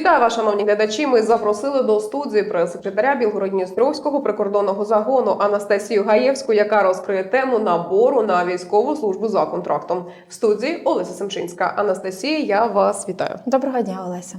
Вітаю вас, шановні глядачі. Ми запросили до студії прес-секретаря Білгородністровського прикордонного загону Анастасію Гаєвську, яка розкриє тему набору на військову службу за контрактом. В студії Олеся Семчинська. Анастасія, я вас вітаю. Доброго дня, Олеся.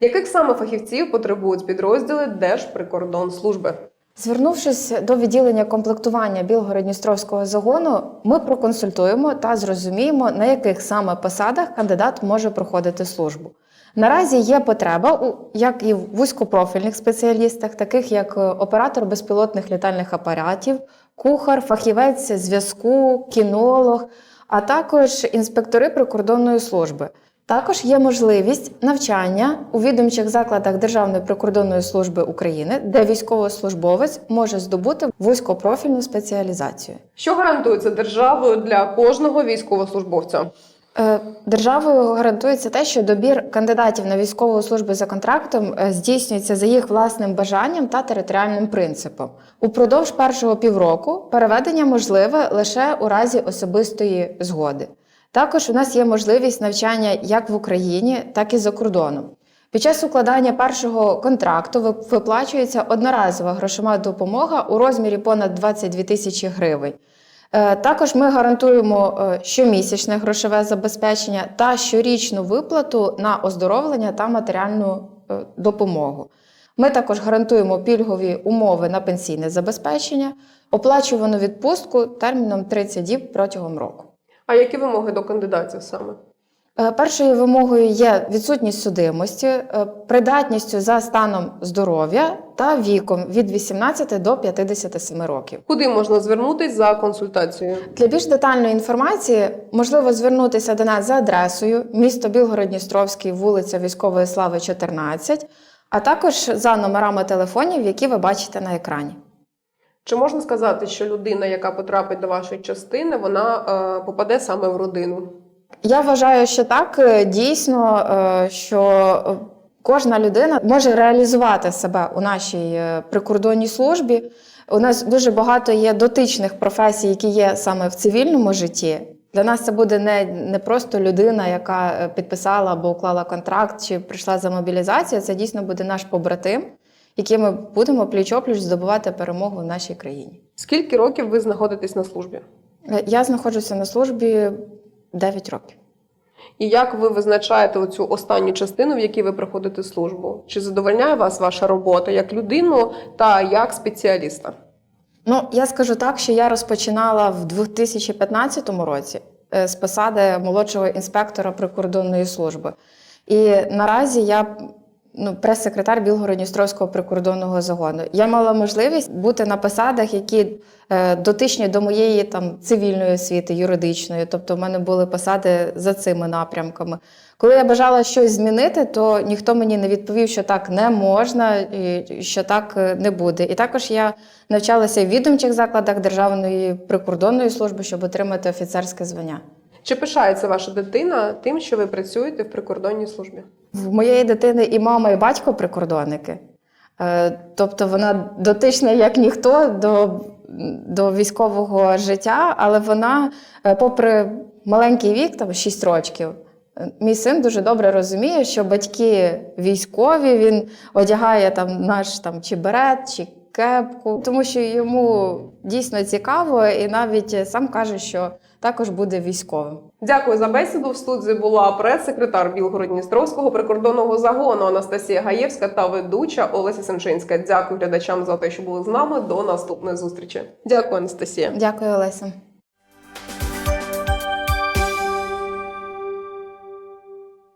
Яких саме фахівців потребують підрозділи Держприкордонслужби? Звернувшись до відділення комплектування Білгород-Дністровського загону, ми проконсультуємо та зрозуміємо, на яких саме посадах кандидат може проходити службу. Наразі є потреба як і в вузькопрофільних спеціалістах, таких як е, оператор безпілотних літальних апаратів, кухар, фахівець зв'язку, кінолог, а також інспектори прикордонної служби. Також є можливість навчання у відомчих закладах Державної прикордонної служби України, де військовослужбовець може здобути вузькопрофільну спеціалізацію. Що гарантується державою для кожного військовослужбовця? Е, Державою гарантується те, що добір кандидатів на військову службу за контрактом е, здійснюється за їх власним бажанням та територіальним принципом. Упродовж першого півроку переведення можливе лише у разі особистої згоди. Також у нас є можливість навчання як в Україні, так і за кордоном. Під час укладання першого контракту виплачується одноразова грошова допомога у розмірі понад 22 тисячі гривень. Е, Також ми гарантуємо е, щомісячне грошове забезпечення та щорічну виплату на оздоровлення та матеріальну е, допомогу. Ми також гарантуємо пільгові умови на пенсійне забезпечення, оплачувану відпустку терміном 30 діб протягом року. А які вимоги до кандидатів саме? Е, Першою вимогою є відсутність судимості, е, придатністю за станом здоров'я та віком від 18 до 57 років. Куди можна звернутись за консультацією? Для більш детальної інформації можливо звернутися до нас за адресою місто Білгород-Дністровський, вулиця Військової Слави, 14, а також за номерами телефонів, які ви бачите на екрані. Чи можна сказати, що людина, яка потрапить до вашої частини, вона е, попаде саме в родину? Я вважаю, що так е, дійсно, е, що е, кожна людина може реалізувати себе у нашій е, прикордонній службі. У нас дуже багато є дотичних професій, які є саме в цивільному житті. Для нас це буде не, не просто людина, яка підписала або уклала контракт чи прийшла за мобілізацію. Це дійсно буде наш побратим, яким ми будемо пліч-опліч здобувати перемогу в нашій країні. Скільки років ви знаходитесь на службі? Е, Я знаходжуся на службі 9 років. І як ви визначаєте оцю останню частину, в якій ви проходите службу? Чи задовольняє вас ваша робота як людину та як спеціаліста? Ну, я скажу так, що я розпочинала в 2015 році е, з посади молодшого інспектора прикордонної служби. І наразі я ну, прес-секретар Білгород-Дністровського прикордонного загону. Я мала можливість бути на посадах, які е, дотичні до моєї там цивільної освіти, юридичної. Тобто, в мене були посади за цими напрямками. Коли я бажала щось змінити, то ніхто мені не відповів, що так не можна, і що так е, не буде. І також я навчалася в відомчих закладах Державної прикордонної служби, щоб отримати офіцерське звання. Чи пишається ваша дитина тим, що ви працюєте в прикордонній службі? В моєї дитини і мама, і батько прикордонники. Е, Тобто вона дотична як ніхто до, до військового життя, але вона, е, попри маленький вік, там 6 років, е, мій син дуже добре розуміє, що батьки військові, він одягає там наш там чи берет, чи кепку, тому що йому дійсно цікаво, і навіть сам каже, що також буде військовим. Дякую за бесіду. В студії була прес-секретар Білгород-Дністровського прикордонного загону Анастасія Гаєвська та ведуча Олеся Семчинська. Дякую глядачам за те, що були з нами. До наступної зустрічі. Дякую, Анастасія. Дякую, Олеся.